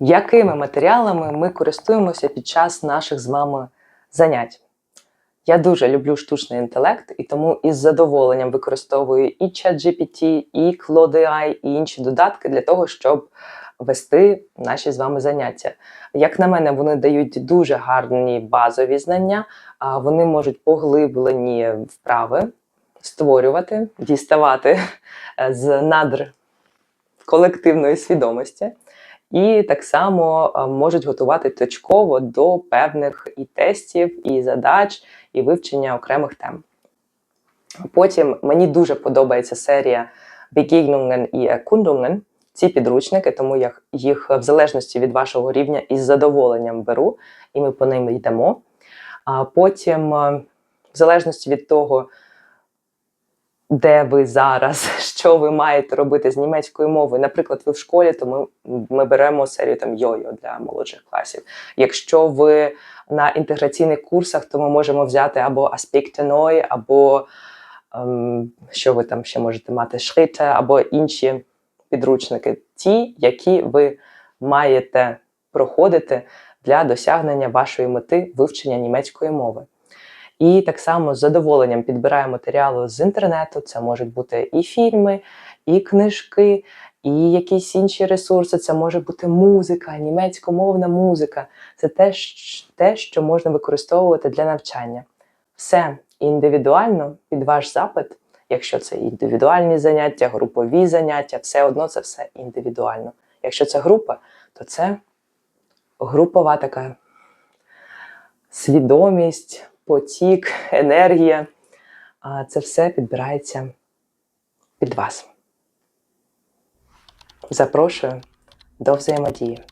Якими матеріалами ми користуємося під час наших з вами занять? Я дуже люблю штучний інтелект і тому із задоволенням використовую і ChatGPT, і Claude AI, і інші додатки для того, щоб вести наші з вами заняття. Як на мене, вони дають дуже гарні базові знання, вони можуть поглиблені вправи створювати, діставати е, з надр колективної свідомості. І так само е, можуть готувати точково до певних і тестів, і задач, і вивчення окремих тем. Потім мені дуже подобається серія Begegnungen і Erkundungen, ці підручники, тому я їх в залежності від вашого рівня із задоволенням беру, і ми по ним йдемо. А потім, е, в залежності від того, де ви зараз, що ви маєте робити з німецькою мовою. Наприклад, ви в школі, то ми, ми беремо серію там йо-йо для молодших класів. Якщо ви на інтеграційних курсах, то ми можемо взяти або аспектеної, або ем, що ви там ще можете мати шрите, або інші підручники, ті, які ви маєте проходити для досягнення вашої мети вивчення німецької мови. І так само з задоволенням підбираю матеріали з інтернету. Це можуть бути і фільми, і книжки, і якісь інші ресурси. Це може бути музика, німецькомовна музика. Це те, що можна використовувати для навчання. Все індивідуально під ваш запит. Якщо це індивідуальні заняття, групові заняття, все одно це все індивідуально. Якщо це група, то це групова така свідомість, потік, енергія. А Це все підбирається під вас. Запрошую до взаємодії.